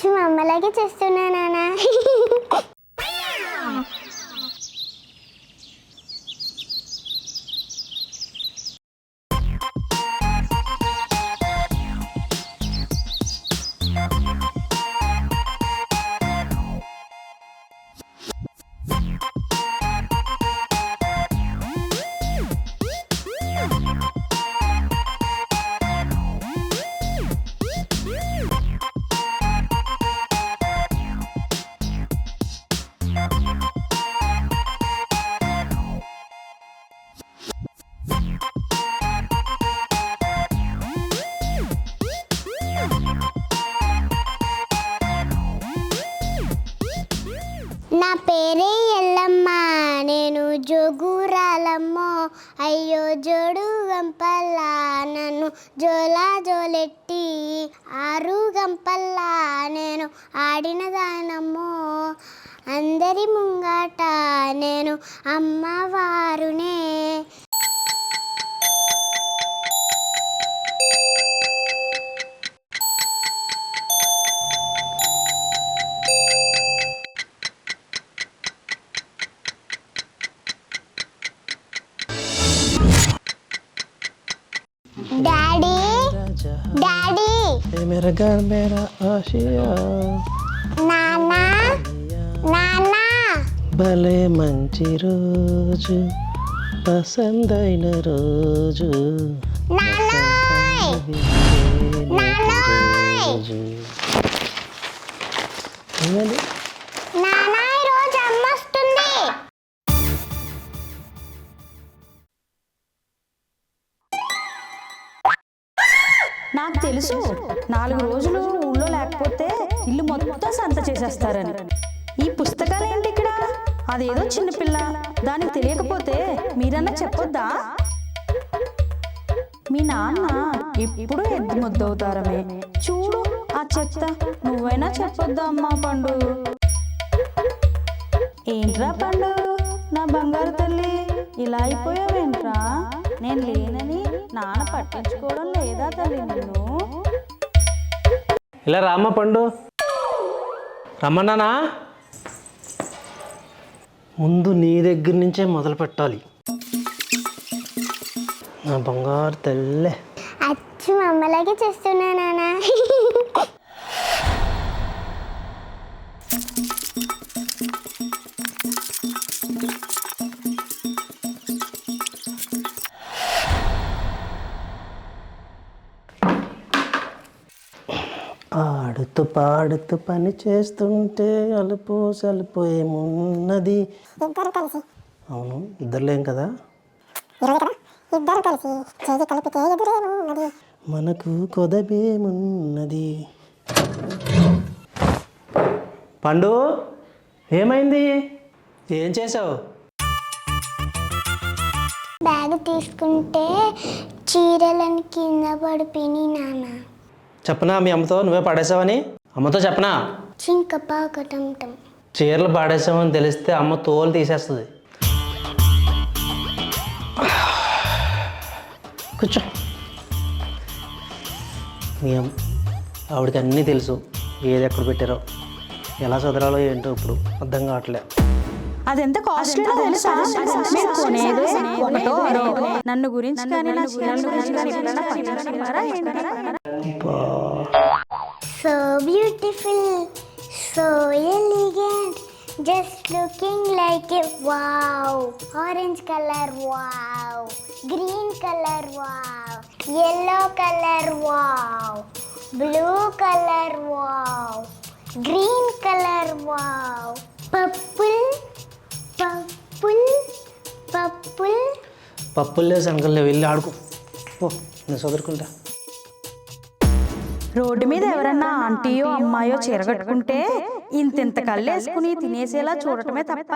అచ్చు మా అమ్మలాగే చేస్తున్నా నాన్న. నా పేరే ఎల్లమ్మ నేను జోగురాలమ్మో. అయ్యో జోడు గంపల్లా నన్ను జోలా జోలెట్టి ఆరు గంపల్లా నేను ఆడిన దానమ్మో అందరి ముంగాట నేను అమ్మవారునే. mera ghar mera aashiya nana? Nana? bale manchi roju pasand aina nana? నాకు తెలుసు. నాలుగు రోజులు ఊళ్ళో లేకపోతే ఇల్లు మొత్తం సంత చేసేస్తారని. ఈ పుస్తకాలు ఏంటి ఇక్కడ? అదేదో చిన్నపిల్ల దానికి తెలియకపోతే మీరన్నా చెప్పొద్దా? మీ నాన్న ఎప్పుడు ఎద్దు ముద్దవుతారమే. చూడు ఆ చెత్త. నువ్వైనా చెప్పొద్దా అమ్మా పండు? ఏంట్రా పండు? నా బంగారు తల్లి ఇలా అయిపోయావేంట్రా? నేను లేనని నాన్న పట్టించుకోవడం లేదా తల్లి నిన్ను? ఇలా రామ్మ పండు. రమ్మన్నానా ముందు నీ దగ్గర నుంచే మొదలు పెట్టాలి. నా బంగారు తల్లే. అచ్చు మా అమ్మలాగే చేస్తున్నా నాన్న. ఆడుతూ పాడుతూ పని చేస్తుంటే అలుపు సలుపు ఏమున్నది? ఇద్దరు కలిసి. అవును ఇద్దరులేం కదా? కదా? ఇద్దరు కలిసి చేయి కలిపితే ఎదురేమున్నది? మనకు కొదబేమున్నది పండు ఏమైంది? ఏం చేసావు బ్యాగ్ తీసుకుంటే చీరలను కింద పడిపోయి నాన్న. చెప్పనా మీ అమ్మతో? నువ్వే పాడేసావని? అమ్మతో చెప్పనా? చింకపాకటంటం చీరలు పాడేసామని తెలిస్తే అమ్మ తోలు తీసేస్తుంది. కూర్చో. మీ అమ్మ ఆవిడకి అన్నీ తెలుసు. ఏది ఎక్కడ పెట్టారో ఎలా చదరాలో ఏంటో ఇప్పుడు అర్థం కావట్లే. అదెంత కాస్ట్లీ తెలుసా? మీరు కొనేదే ఒకటో రెండో. నన్ను గురించి కానీ నా చీరల గురించి కానీ ఎప్పుడైనా పట్టించుకున్నారా ఏంటి? అబ్బా. So beautiful, so elegant, just looking like a wow. Orange color, wow. Green color, wow. Yellow color, wow. Blue color, wow. Green color, wow. Purple, purple, purple. పప్పులే శనగలే వెళ్ళి ఆడుకో ఓ నేను చదువుకుంటా రోడ్డు మీద ఎవరన్నా ఆంటీయో అమ్మాయో చీర కట్టుకుంటే ఇంతింత కళ్ళేసుకుని తినేసేలా చూడటమే తప్ప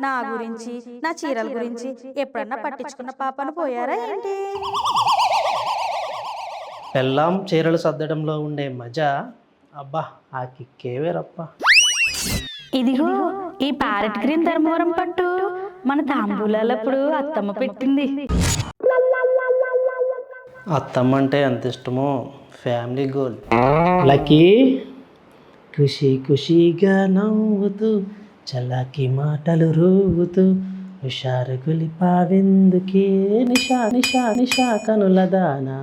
నా గురించి నా చీరల గురించి ఎప్పుడన్నా పట్టించుకున్న పాపను పోయారా ఏంటి? పెళ్ళాం చీరలు సర్దడంలో ఉండే మజా అబ్బా ఆ కిక్కే వేరప్ప. ఇదిగో ఈ ప్యారెట్ గ్రీన్ ధర్మవరం పట్టు మన తాంబూలాలప్పుడు అత్తమ్మ పెట్టింది. అత్తమ్మ అంటే ఎంత ఇష్టమో. Family goal lucky. ఖుషి ఖుషిగా నవ్వుతూ చలాకి మాటలు రూవుతూ హుషారు గులిపావెందుకే నిషా నిషా నిషా కనుల దానా.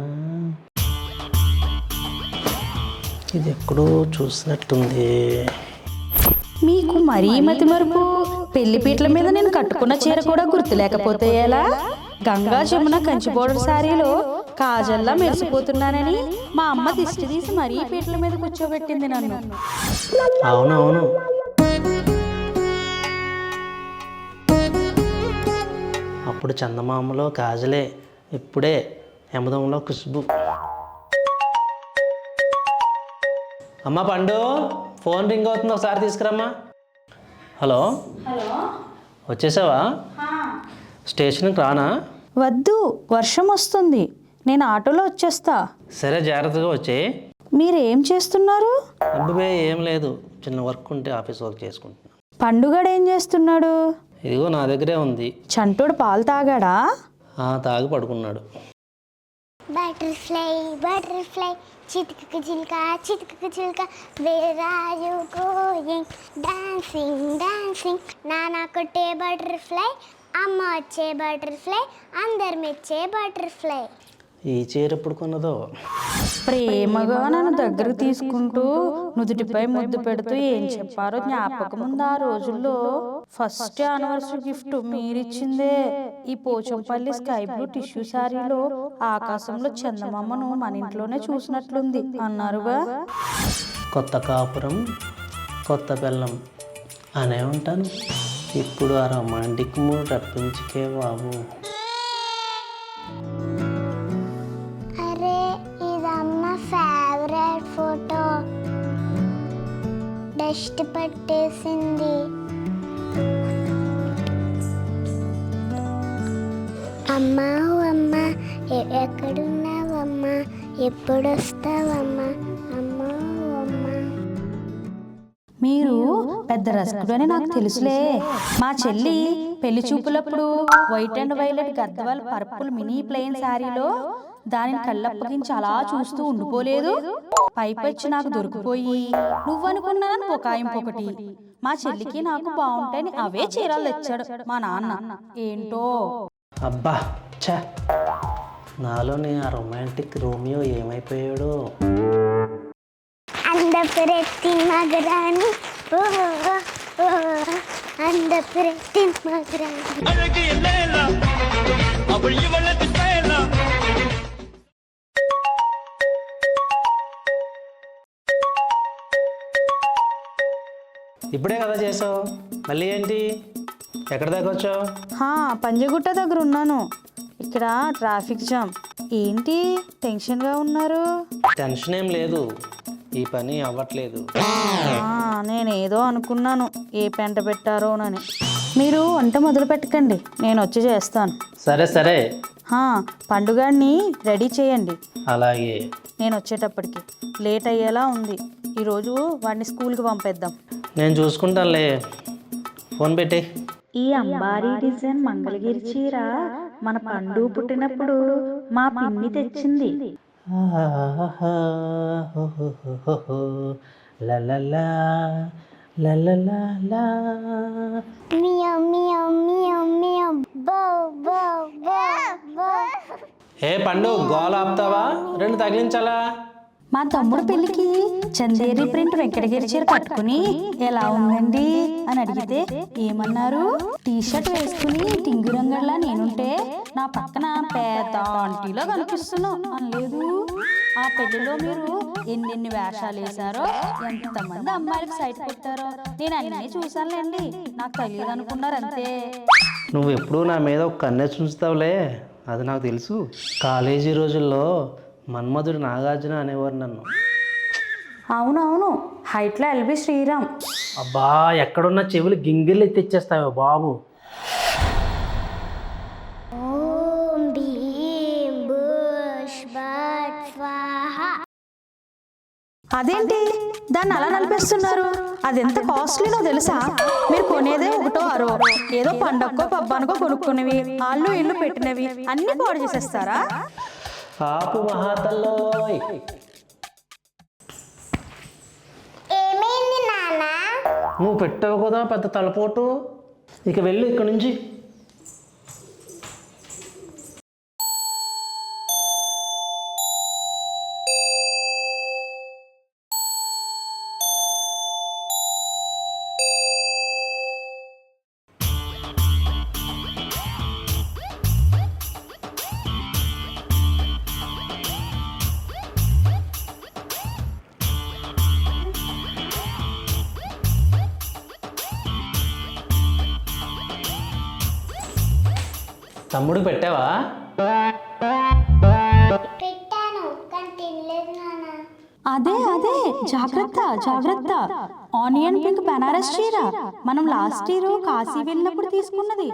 ఇది ఎక్కడో చూసినట్టుంది. మీకు మరీ మతి మరుపు. పెళ్ళి పీటల మీద నేను కట్టుకున్న చీర కూడా గుర్తు లేకపోతే ఎలా? గంగా జమున కంచి బోర్డర్ శారీలో కాజల్లా మెరిసిపోతున్నానని మా అమ్మ దిష్టి తీసి మరీ పీటల మీద కూర్చోబెట్టింది నన్ను. అవునవును. అప్పుడు చందమామలో కాజలే ఇప్పుడే యమదంలో ఖుష్బు అమ్మ పండు ఫోన్ రింగ్ అవుతుంది ఒకసారి తీసుకురమ్మా. హలో? వచ్చేసావా? స్టేషన్కి రానా? వద్దు వర్షం వస్తుంది. నేను ఆటోలో వచ్చేస్తా. సరే జాగ్రత్తగా వచ్చే. మీరేం చేస్తున్నారు? అబ్బే ఏం లేదు. చిన్న వర్క్ ఉంటే ఆఫీస్ వర్క్ చేసుకుంటున్నా. పండుగడు ఏం చేస్తున్నాడు? ఇదిగో నా దగ్గరే ఉంది. చంటోడు పాలు తాగాడా? ఆ, తాగి పడుకున్నాడు. బటర్ఫ్లై బటర్ఫ్లై చితుకు చిలుక చితుకు చిలుక where are you going dancing dancing నానా కొట్టే బటర్ఫ్లై అమ్మ వచ్చే బటర్ఫ్లై అందరు మెచ్చే బటర్ఫ్లై. ఈ చీర ఎప్పుడు కొన్నదో? ప్రేమగా నన్ను దగ్గరకు తీసుకుంటూ నుదుటిపై ముద్దు పెడుతూ ఏం చెప్పారో జ్ఞాపకం ఉంది ఆ రోజుల్లో? ఫస్ట్ యానివర్సరీ గిఫ్ట్ మీరిచ్చిందే ఈ పోచంపల్లి స్కై బ్లూ టిష్యూ శారీలో ఆకాశంలో చందమామను మన ఇంట్లోనే చూసినట్లుంది అన్నారుగా? కొత్త కాపురం కొత్త బెల్లం అనే ఉంటాను. ఇప్పుడు ఆ రొమాంటిక్ మూడ్ రప్పించుకే బాబు. డస్ట్ పట్టేసింది అమ్మా ఓ అమ్మా ఎక్కడున్నావమ్మా? ఎప్పుడు వస్తావమ్మా అమ్మా అమ్మా. మీరు పెద్ద రసికుడు అని నాకు తెలుసులే. మా చెల్లి పెళ్ళి చూపులప్పుడు white and violet Gadwal purple mini plain శారీలో దానిని కళ్ళప్పగించి అలా చూస్తూ ఉండిపోలేదు. పైపొచ్చి నాకు దొరికిపోయి నువ్వనుకున్నానని పొకాయింపు ఒకటి. మా చెల్లికి నాకు బాగుంటాయని అవే చీరలు తెచ్చాడు మా నాన్న. ఏంటో? అబ్బా ఛ! నాలోని ఆ రొమాంటిక్ రోమియో ఏమైపోయాడో? అందపురెత్తి మగరాని అందపురెత్తి మగరాని ఇప్పుడే కదా చేసావు. మళ్ళీ ఏంటి? ఎక్కడ దాకా వచ్చావు? పంజగుట్ట దగ్గర ఉన్నాను. ఇక్కడ ట్రాఫిక్ జామ్. ఏంటి? టెన్షన్గా ఉన్నారు? టెన్షన్ ఏం లేదు. ఈ పని అవ్వట్లేదు. నేనేదో అనుకున్నాను. ఏ పెంట పెట్టారోనని. మీరు వంట మొదలు పెట్టకండి. నేను వచ్చి చేస్తాను. సరే సరే. హా, పండుగాడిని రెడీ చేయండి. అలాగే. నేను వచ్చేటప్పటికి లేట్ అయ్యేలా ఉంది. ఈరోజు వాడిని స్కూల్కి పంపేద్దాం. నేను చూసుకుంటానులే. ఫోన్ పెట్టి. ఈ అంబారీ డిజైన్ మంగళగిరి చీర మన పండు పుట్టినప్పుడు మా పిన్ని తెచ్చింది. మియో మియో మియో. బో బో బో బో. ఏ పండు గోల ఆపుతావా? రెండు తగిలించాలా? మా తమ్ముడు పెళ్ళికి చందేరి ప్రింట్ వెంకటగిరి చీర కట్టుకుని ఎలా ఉందండి? అని అడిగితే ఏమన్నారు? టీ షర్ట్ వేసుకుని టింగురంగల్లా నేనుంటే నా పక్కన పెద్ద ఆంటీలో కనిపిస్తున్నావు. అనలేదు. ఆ పెళ్ళిలో మీరు ఎన్నెన్ని వేషాలు వేశారో ఎంతమంది అమ్మాయిలకు సైట్ కొట్టారో నేను అన్నీ చూశానులేండి. నాకు తెలియదు అనుకున్నారు అంతే నువ్వు ఎప్పుడూ నా మీద ఒక కన్నె చూస్తావులే? అది నాకు తెలుసు. కాలేజీ రోజుల్లో మన్మధుడు నాగార్జున అనేవారు నన్ను. అవునవును హైట్లో ఎల్బి శ్రీరామ్. అబ్బా ఎక్కడున్న చెవులు గింగిళ్ళు తెచ్చేస్తావో బాబు. అదేంటి? దాన్ని అలా నలిపేస్తున్నారు అది ఎంత కాస్ట్లీనో తెలుసా? మీరు కొనేదే ఒకటో అరో ఏదో పండక్కో పబ్బానికో కొనుక్కునేవి ఆళ్ళు ఇల్లు పెట్టినవి అన్ని పాడు చేసేస్తారా? ఆపు మహాతల్లోయ్. ఏమైంది నువ్వు పెట్టావు కదా పెద్ద తలపోటు? ఇక వెళ్ళు ఇక్కడ నుంచి. తమ్ముడు పెట్టావా? అదే అదే జాగ్రత్త జాగ్రత్త ఆనియన్ పింక్ బెనారస్ చీర. మనం లాస్ట్ ఇయర్ కాశీ వెళ్ళినప్పుడు తీసుకున్నది.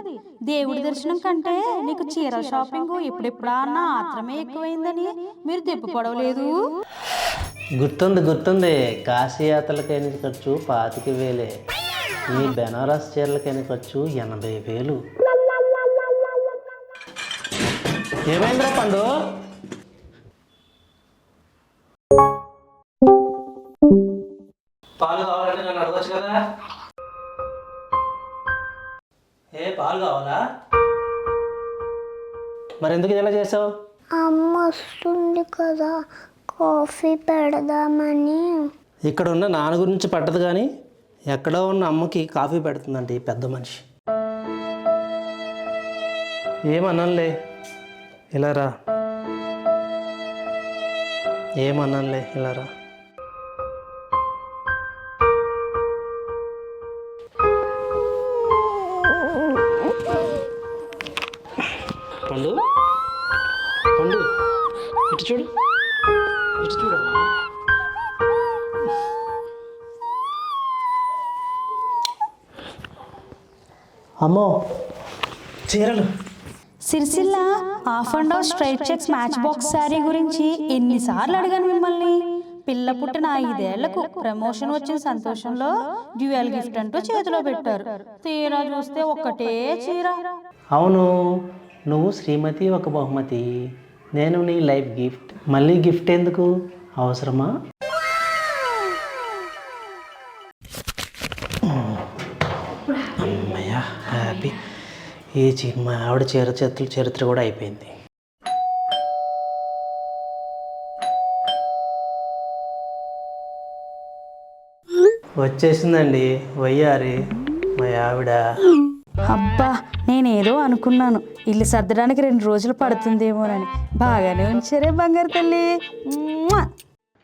దేవుడి దర్శనం కంటే నీకు చీర షాపింగ్ ఇప్పుడెప్పుడా అన్న ఆత్రమే ఎక్కువైందని మీరు దెబ్బ పడవలేదు గుర్తుంది గుర్తుంది. కాశీయాత్రలకైన ఖర్చు? పాతిక వేలే. ఈ బెనారస్ చీరలకైన ఖర్చు? ఎనభై వేలు. ఏమైందిరా పండు? పాలు కావాలంటే నన్ను అడగచ్చు కదా. ఏ పాలు కావాలా? మరి ఎందుకు ఇలా చేసావు? అమ్మ వస్తుంది కదా కాఫీ పెడదామని. ఇక్కడ ఉన్న నాన్న గురించి పట్టదు కానీ ఎక్కడో ఉన్న అమ్మకి కాఫీ పెడుతుందండి ఈ పెద్ద మనిషి. ఏమన్నానులే? ఇలా రా. ఏమన్నానులే ఇలా రా. పండు? పండు ఇటు చూడు. ఇటు చూడు. అమ్మో చీరలు. Sircilla half and half straight checks match box sari గురించి ఎన్నిసార్లు అడిగాను మిమ్మల్ని? పిల్ల పుట్టిన ఐదేళ్ళకు ప్రమోషన్ వచ్చిన సంతోషంలో డ్యూయల్ గిఫ్ట్ అంటూ చేతిలో పెట్టారు. తీరా చూస్తే ఒక్కటే చీర. అవును నువ్వు శ్రీమతి ఒక బహుమతి. నేను నీ లైఫ్ గిఫ్ట్. మళ్ళీ గిఫ్ట్ ఎందుకు? అవసరమా? ఈ చీ మా ఆవిడ చీర చేతుల చరిత్ర కూడా అయిపోయింది. వచ్చేసిందండి వయ్యారి మా ఆవిడ. అబ్బా నేనేదో అనుకున్నాను. ఇల్లు సర్దడానికి రెండు రోజులు పడుతుందేమోనని. బాగానే ఉంచారే బంగారు తల్లి!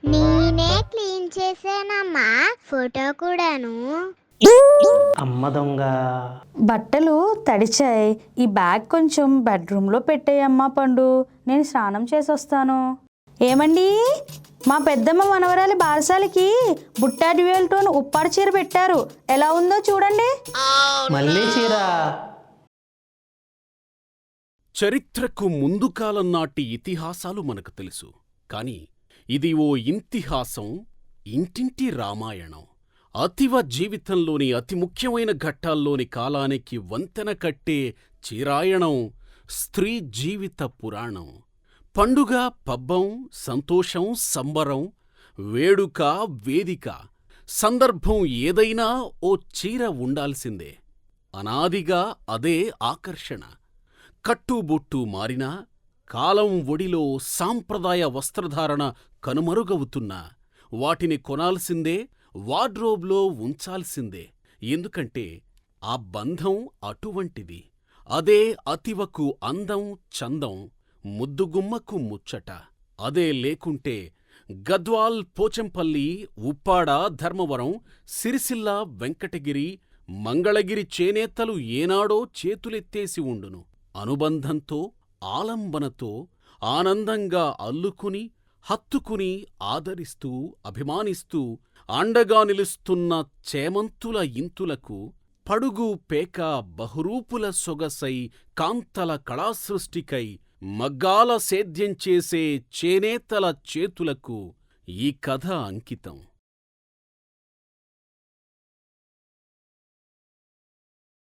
నేనే క్లీన్ చేసానమ్మా ఫోటో కూడాను. అమ్మ దొంగ. బట్టలు తడిచాయి. ఈ బ్యాగ్ కొంచెం బెడ్రూమ్లో పెట్టేయమ్మా పండు. నేను స్నానం చేసి వస్తాను ఏమండి? మా పెద్దమ్మ మనవరాలి బారసాలకి బుట్టా డ్యూయల్ టోన్ ఉప్పాడు చీర పెట్టారు. ఎలా ఉందో చూడండి. మళ్ళీ చీర. చరిత్రకు ముందు కాలం నాటి ఇతిహాసాలు మనకు తెలుసు. కాని ఇది ఓ ఇంతిహాసం ఇంటింటి రామాయణం. అతివ జీవితంలోని అతి ముఖ్యమైన ఘట్టాల్లోని కాలానికి వంతెన కట్టే చిరాయణం స్త్రీ జీవిత పురాణం. పండుగ పబ్బం సంతోషం సంబరం వేడుక వేదిక సందర్భం ఏదైనా ఓ చీర ఉండాల్సిందే. అనాదిగా అదే ఆకర్షణ. కట్టుబొట్టు మారినా కాలం ఒడిలో సాంప్రదాయ వస్త్రధారణ కనుమరుగవుతున్నా వాటిని కొనాల్సిందే వార్డ్రోబ్లో ఉంచాల్సిందే. ఎందుకంటే ఆ బంధం అటువంటిది. అదే అతివకు అందం చందం ముద్దుగుమ్మకు ముచ్చట. అదే లేకుంటే గద్వాల్ పోచంపల్లి ఉప్పాడ ధర్మవరం సిరిసిల్ల వెంకటగిరి మంగళగిరి చేనేతలు ఏనాడో చేతులెత్తేసి ఉండును. అనుబంధంతో ఆలంబనతో ఆనందంగా అల్లుకుని హత్తుకుని ఆదరిస్తూ అభిమానిస్తూ అండగా నిలుస్తున్న చేమంతుల ఇంతులకు పడుగు పేక బహురూపుల సొగసై కాంతల కళాసృష్టికై మగ్గాల సేద్యం చేసే చేనేతల చేతులకు ఈ కథ అంకితం.